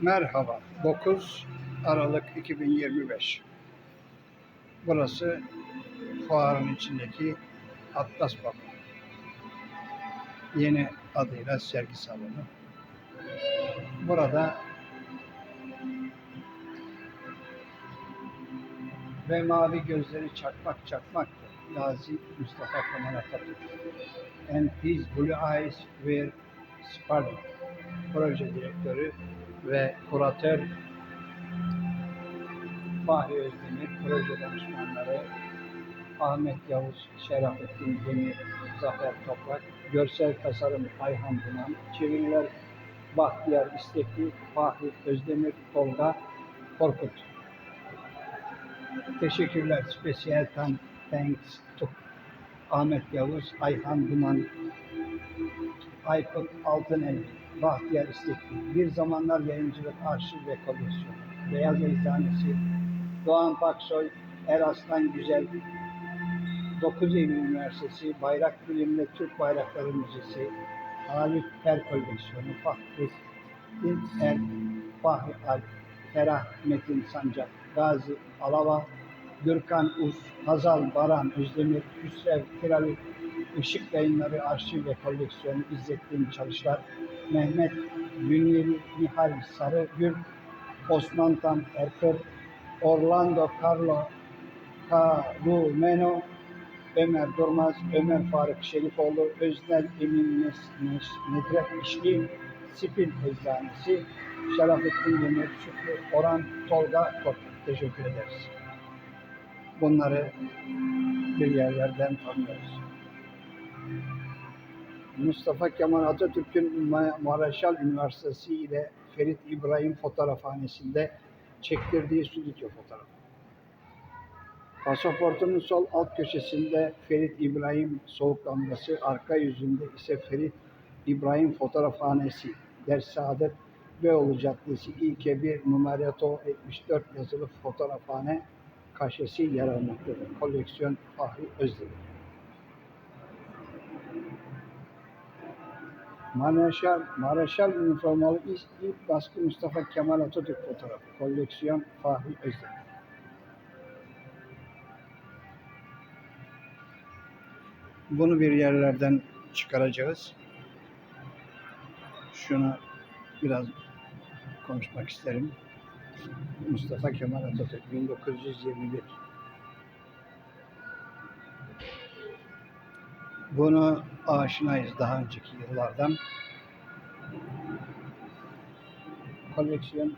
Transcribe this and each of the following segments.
Merhaba. 9 Aralık 2025. Burası fuarın içindeki Atlas Baba. Yeni adıyla sergi salonu. Burada ve mavi gözleri çakmak çakmaktır. Gazi Mustafa Kemal Atatürk. And his blue eyes were sparkling. Proje direktörü ve kuratör Fahri Özdemir, proje danışmanları Ahmet Yavuz, Şerafettin Demir, Zafer Toprak, görsel tasarım Ayhan Duman, çeviriler Bahtiyar İstekli, Fahri Özdemir, Tolga Korkut. Teşekkürler. Special thank- thanks to Ahmet Yavuz, Ayhan Duman, Aykut Altınel, Bahtiyar İstekli, Bir Zamanlar Yayıncılık Arşiv ve Koleksiyonu, Beyaz Eczanesi, Doğan Paksoy, Eraslan Güzel, 9 Eylül Üniversitesi, Bayrak Bilimle Türk Bayrakları Müzesi, Halit Per Koleksiyonu, Fahrettin Er, Fahri Alp, Ferah Metin Sancak, Gazi Alava, Gürkan Uz, Hazal Baran Özdemir, Hüsrev Kiralı, Işık Yayınları Arşiv ve Koleksiyonu İzzettin Çalışlar, Mehmet Bünyeli Nihal Sarıgül, Osman Tan Erkır, Orlando Carlo Carumeno, Ömer Durmaz, Ömer Faruk Şerifoğlu, Öznel Emin Nes, Nes, Nedret İşli, Sipil Eczanesi, Şerafettin Demir, Şükrü, Orhan Tolga Korkut. Teşekkür ederiz. Bunları bir yerlerden tanıyoruz. Mustafa Kemal Atatürk'ün Ma- Maraşal Üniversitesi ile Ferit İbrahim fotoğrafhanesinde çektirdiği stüdyo fotoğrafı. Pasaportunun sol alt köşesinde Ferit İbrahim soğuk lambası, arka yüzünde ise Ferit İbrahim fotoğrafhanesi, Dersaadet Beyoğlu Caddesi İlke 1 numarato 74 yazılı fotoğrafhane kaşesi yer almaktadır. Koleksiyon Fahri Özdemir. Maraşal, Maraşal üniformalı ilk, baskı Mustafa Kemal Atatürk fotoğrafı. Koleksiyon Fahri Özdemir. Bunu bir yerlerden çıkaracağız. Şunu biraz konuşmak isterim. Mustafa Kemal Atatürk 1921. Bunu aşinayız daha önceki yıllardan. Koleksiyon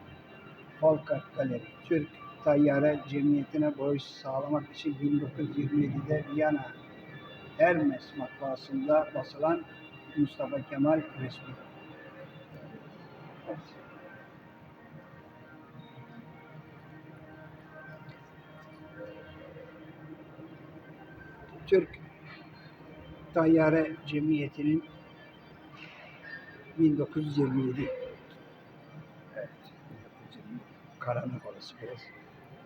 Folkart Galeri Türk Tayyare Cemiyeti'ne bağış sağlamak için 1927'de Viyana Hermes matbaasında basılan Mustafa Kemal resmi. Türk Tayyare Cemiyeti'nin 1927 Evet. 1927. Karanlık orası biraz.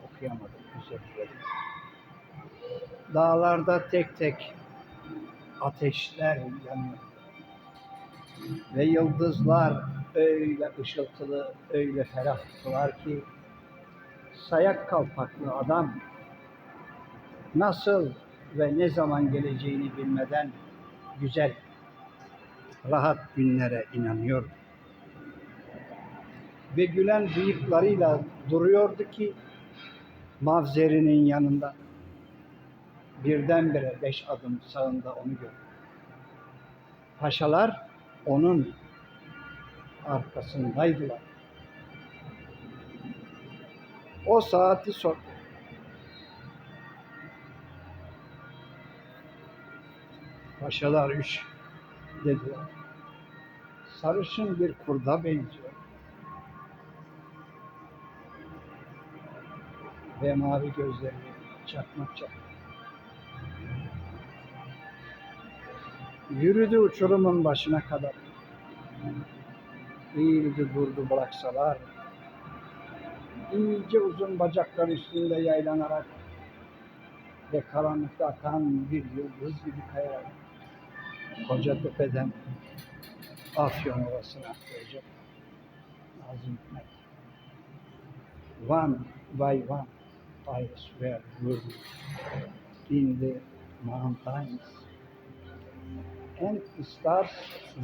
Okuyamadım. Özür dilerim. Dağlarda tek tek ateşler yanıyor. Ve yıldızlar öyle ışıltılı, öyle ferahtılar ki sayak kalpaklı adam nasıl ve ne zaman geleceğini bilmeden güzel, rahat günlere inanıyor. Ve gülen bıyıklarıyla duruyordu ki mavzerinin yanında birdenbire beş adım sağında onu gördü. Paşalar onun arkasındaydılar. O saati sor. Paşalar üç dediler. Sarışın bir kurda benziyor. Ve mavi gözleri çakmak çakmak. Yürüdü uçurumun başına kadar. Eğildi durdu bıraksalar. İnce uzun bacaklar üstünde yaylanarak ve karanlıkta akan bir yıldız gibi kayarak Kocatepe'den Afyon one by one, eyes were moving in the mountains, and stars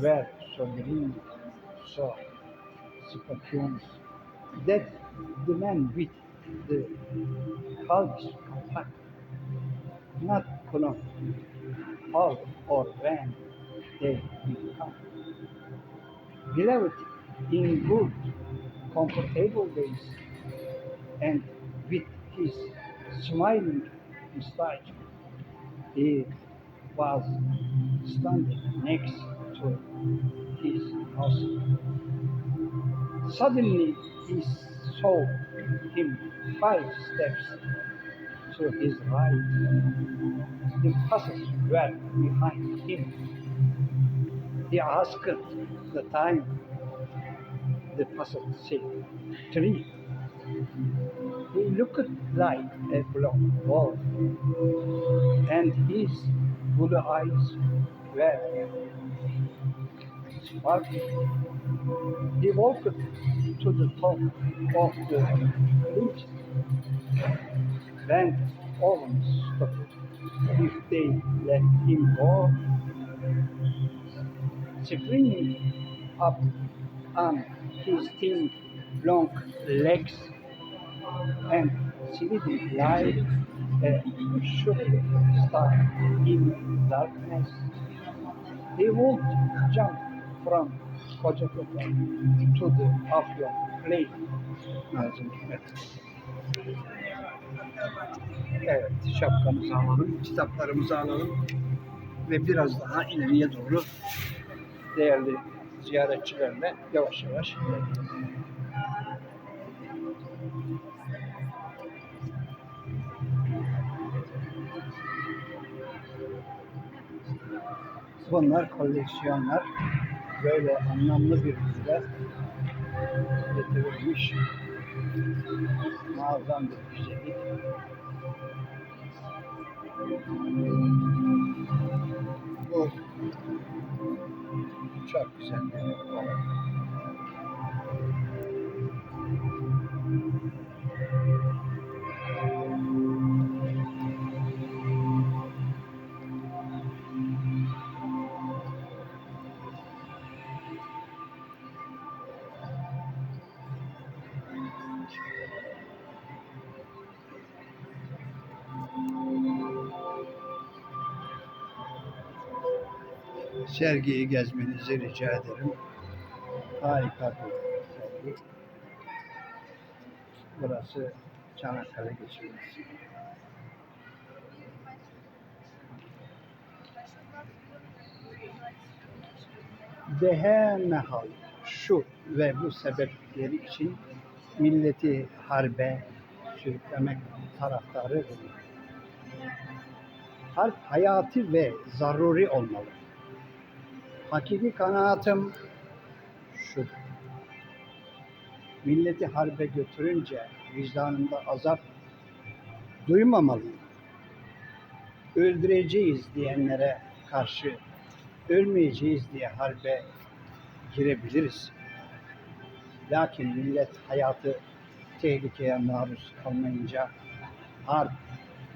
were so green, so. Sparkling, that the man with the hugs contact, not clone, how or when they will come. Beloved, in good, comfortable days, and with his smiling mustache, he was standing next to his house. Suddenly, he saw him five steps to his right. The buses were behind him. He asked the time. The person said, three. He looked like a black ball, and his blue eyes were sparkling. He walked to the top of the cliff, went almost. If they let him go, springing up on his thin, long legs and sliding like a shooting star in darkness. He would jump from Kocatepe to the Afyon Plain. Evet, şapkamızı alalım, kitaplarımızı alalım ve biraz daha ileriye doğru değerli ziyaretçilerle yavaş yavaş. Bunlar koleksiyonlar. Böyle anlamlı bir güzel getirilmiş. Muazzam bir güzellik. Çok güzel sergiyi gezmenizi rica ederim. Harika bir sergi. Burası Çanakkale geçirmesi. Dehenehal şu ve bu sebepleri için milleti harbe sürüklemek taraftarı Harp hayati ve zaruri olmalı. Hakiki kanaatim şu. Milleti harbe götürünce vicdanında azap duymamalıyım. Öldüreceğiz diyenlere karşı ölmeyeceğiz diye harbe girebiliriz. Lakin millet hayatı tehlikeye maruz kalmayınca harp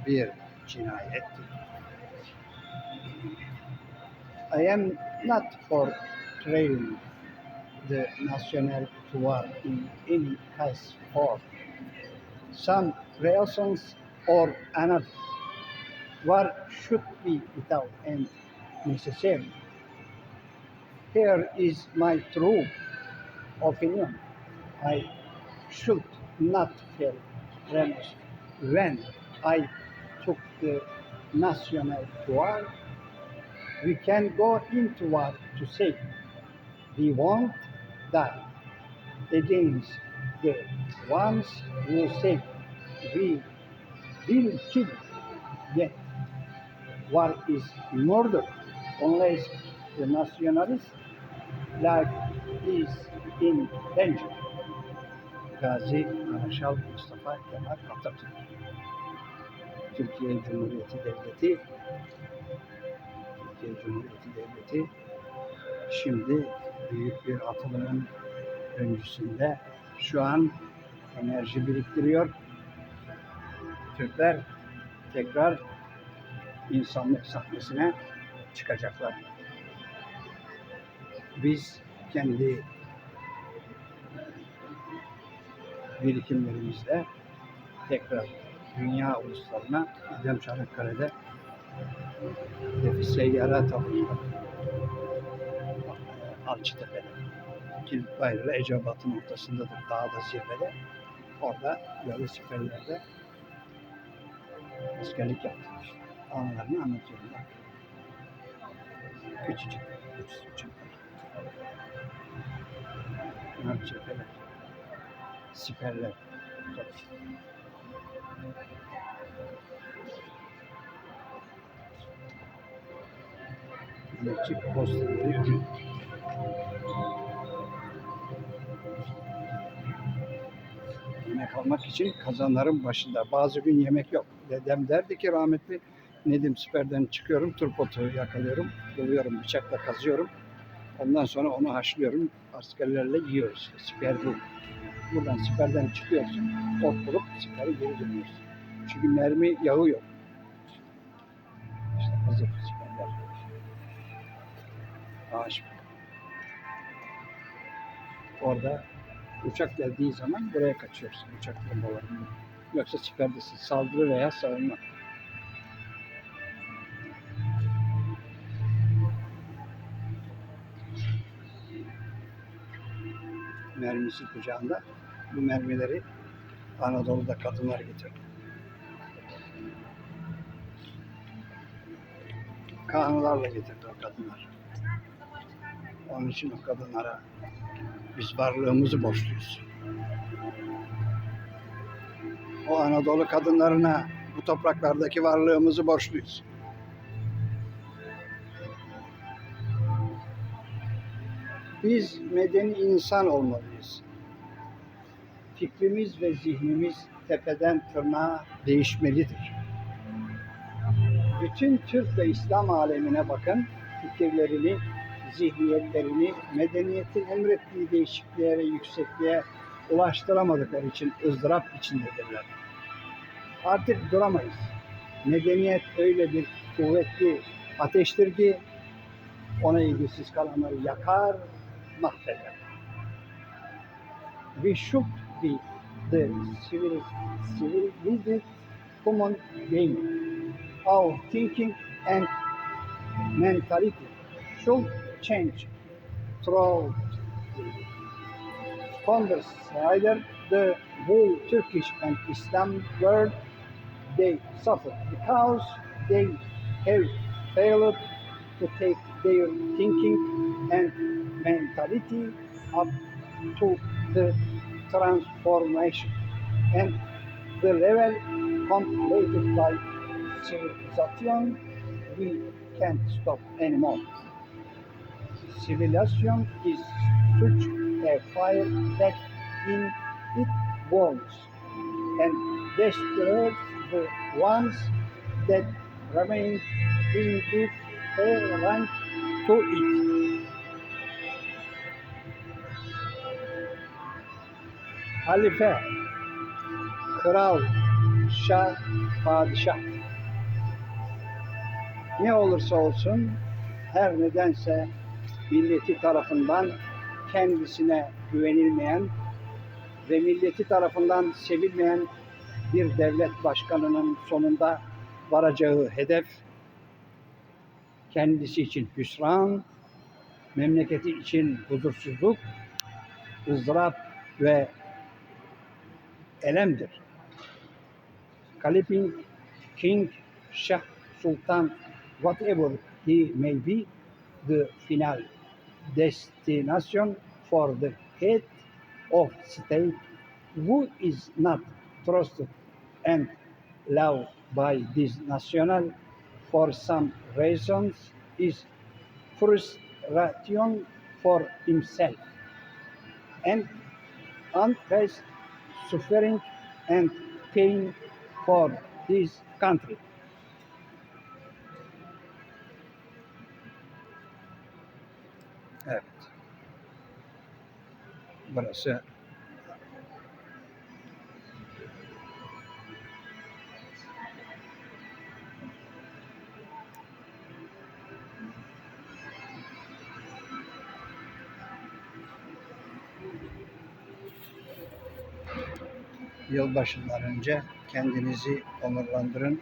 bir cinayettir. I am not for trailing the national to war in any case for some reasons or another. War should be without end necessary. Here is my true opinion. I should not feel remorse when I took the national to war we can go into war to say we won't die against the ones who say we will kill. Yet what is murder unless the nationalist life is in danger. Gazi Marşal Mustafa Kemal Atatürk Türkiye Cumhuriyeti Devleti Türkiye Cumhuriyeti Devleti şimdi büyük bir atılımın öncüsünde şu an enerji biriktiriyor. Türkler tekrar insanlık sahnesine çıkacaklar. Biz kendi birikimlerimizle tekrar dünya uluslarına İdem Çanakkale'de Nefis Seyyara Tabur'da Alçıtepe'de Kilit Bayrağı Ecebat'ın ortasındadır dağda zirvede. Orada böyle siperlerde askerlik yaptık işte. Anılarını anlatıyorum. Küçücük, küçücük. Bunlar cepheler. Siperler. Tabii. Küçük posterli ürün. Yemek almak için kazanların başında. Bazı gün yemek yok. Dedem derdi ki rahmetli Nedim siperden çıkıyorum, turpotu yakalıyorum, buluyorum, bıçakla kazıyorum. Ondan sonra onu haşlıyorum, askerlerle yiyoruz. Siper bu. Buradan siperden çıkıyorsun, ot bulup siperi geri dönüyorsun. Çünkü mermi yağı yok. İşte hazır. Ağaç. Orada uçak geldiği zaman buraya kaçıyorsun uçak bombalarından. Yoksa siperdesin. Saldırı veya savunma. mermisi kucağında. Bu mermileri Anadolu'da kadınlar getirdi. Kanunlarla getirdi o kadınlar. Onun için o kadınlara biz varlığımızı borçluyuz. O Anadolu kadınlarına bu topraklardaki varlığımızı borçluyuz. Biz medeni insan olmalıyız. Fikrimiz ve zihnimiz tepeden tırnağa değişmelidir. Bütün Türk ve İslam alemine bakın, fikirlerini, zihniyetlerini, medeniyetin emrettiği değişikliğe, yüksekliğe ulaştıramadıkları için ızdırap içindedirler. Artık duramayız. Medeniyet öyle bir kuvvetli ateştir ki ona ilgisiz kalanları yakar, mahveder. We should be the civil, civilized human being. Our thinking and mentality should change throughout the founders, either the whole Turkish and Islam world, they suffer because they have failed to take their thinking and mentality up to the transformation and the level contemplated by civilization we can't stop anymore. Civilization is such a fire that in it burns and destroys the ones that remain indifferent to it. Halife, kral, şah, padişah. Ne olursa olsun her nedense milleti tarafından kendisine güvenilmeyen ve milleti tarafından sevilmeyen bir devlet başkanının sonunda varacağı hedef kendisi için hüsran, memleketi için huzursuzluk, ızdırap ve elemdir. Kalipin King, Shah, Sultan, whatever he may be, the final destination for the head of state who is not trusted and loved by this national for some reasons is frustration for himself and unrest, suffering and pain for this country. burası. Yılbaşından önce kendinizi onurlandırın,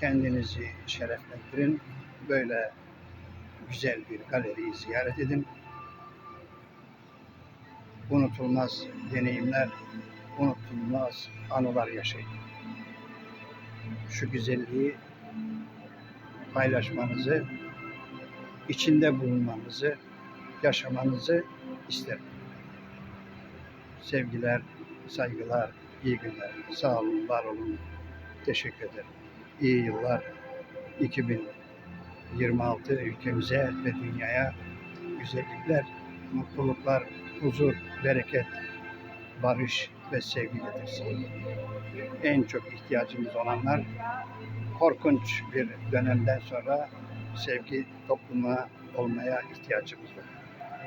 kendinizi şereflendirin. Böyle güzel bir galeriyi ziyaret edin. Unutulmaz deneyimler, unutulmaz anılar yaşayın. Şu güzelliği paylaşmanızı, içinde bulunmanızı, yaşamanızı isterim. Sevgiler, saygılar, iyi günler. Sağ olun, var olun. Teşekkür ederim. İyi yıllar. 2026 ülkemize ve dünyaya güzellikler, mutluluklar, huzur, bereket, barış ve sevgi getirsin. En çok ihtiyacımız olanlar korkunç bir dönemden sonra sevgi topluma olmaya ihtiyacımız var.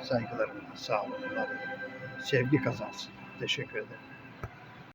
Saygılarımla sağ. Sevgi kazansın. Teşekkür ederim.